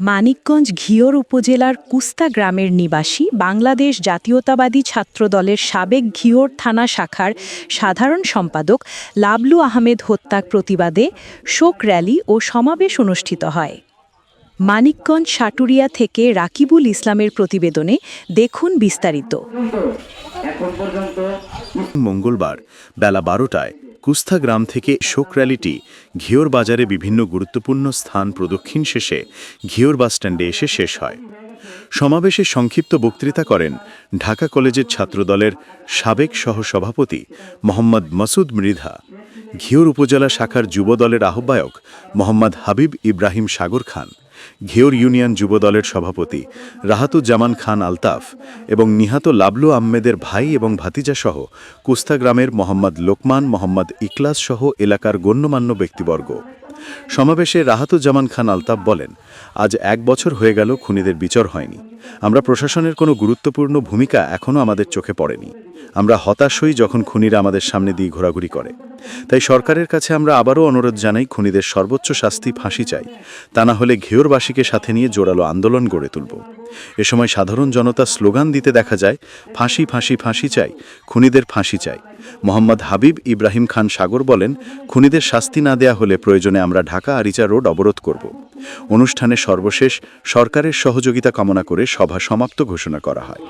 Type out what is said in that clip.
মানিকগঞ্জ ঘিওর উপজেলার কুস্তা গ্রামের নিবাসী বাংলাদেশ জাতীয়তাবাদী ছাত্রদলের সাবেক ঘিওর থানা শাখার সাধারণ সম্পাদক লাবলু আহমেদ হত্যার প্রতিবাদে শোক র্যালি ও সমাবেশ অনুষ্ঠিত হয়। মানিকগঞ্জ সাটুরিয়া থেকে রাকিবুল ইসলামের প্রতিবেদনে দেখুন বিস্তারিত। মঙ্গলবার বেলা বারোটায় কুস্থা গ্রাম থেকে শোক র্যালিটি ঘিওর বাজারে বিভিন্ন গুরুত্বপূর্ণ স্থান প্রদক্ষিণ শেষে ঘিওর বাসস্ট্যান্ডে এসে শেষ হয়। সমাবেশে সংক্ষিপ্ত বক্তৃতা করেন ঢাকা কলেজের ছাত্রদলের সাবেক সহসভাপতি মোহাম্মদ মাসুদ মৃধা। ঘিওর উপজেলা শাখার যুবদলের আহ্বায়ক মোহাম্মদ হাবিব ইব্রাহিম সাগর খান। ঘিওর ইউনিয়ন যুবদলের সভাপতি রাহাতুজ্জামান খান আলতাফ এবং নিহত লাবলু আহমেদের ভাই এবং ভাতিজাসহ কুস্তা গ্রামের মোহাম্মদ লোকমান, মোহাম্মদ ইকলাস সহ এলাকার গণ্যমান্য ব্যক্তিবর্গ। সমাবেশে রাহাতুজ্জামান খান আলতাফ বলেন, আজ এক বছর হয়ে গেল খুনিদের বিচার হয়নি। আমরা প্রশাসনের কোনো গুরুত্বপূর্ণ ভূমিকা এখনও আমাদের চোখে পড়েনি। আমরা হতাশ হই যখন খুনিরা আমাদের সামনে দিয়ে ঘোরাঘুরি করে। তাই সরকারের কাছে আমরা আবারও অনুরোধ জানাই, খুনিদের সর্বোচ্চ শাস্তি ফাঁসি চাই। তা না হলে ঘেয়রবাসীকে সাথে নিয়ে জোরালো আন্দোলন গড়ে তুলব। এ সময় সাধারণ জনতা স্লোগান দিতে দেখা যায়, ফাঁসি ফাঁসি ফাঁসি চাই, খুনিদের ফাঁসি চাই। মোহাম্মদ হাবিব ইব্রাহিম খান সাগর বলেন, খুনিদের শাস্তি না দেয়া হলে প্রয়োজনে আমরা ঢাকা আরিচা রোড অবরোধ করব। অনুষ্ঠানে সর্বশেষ, সরকারের সহযোগিতা কামনা করে সভা সমাপ্ত ঘোষণা করা হয়।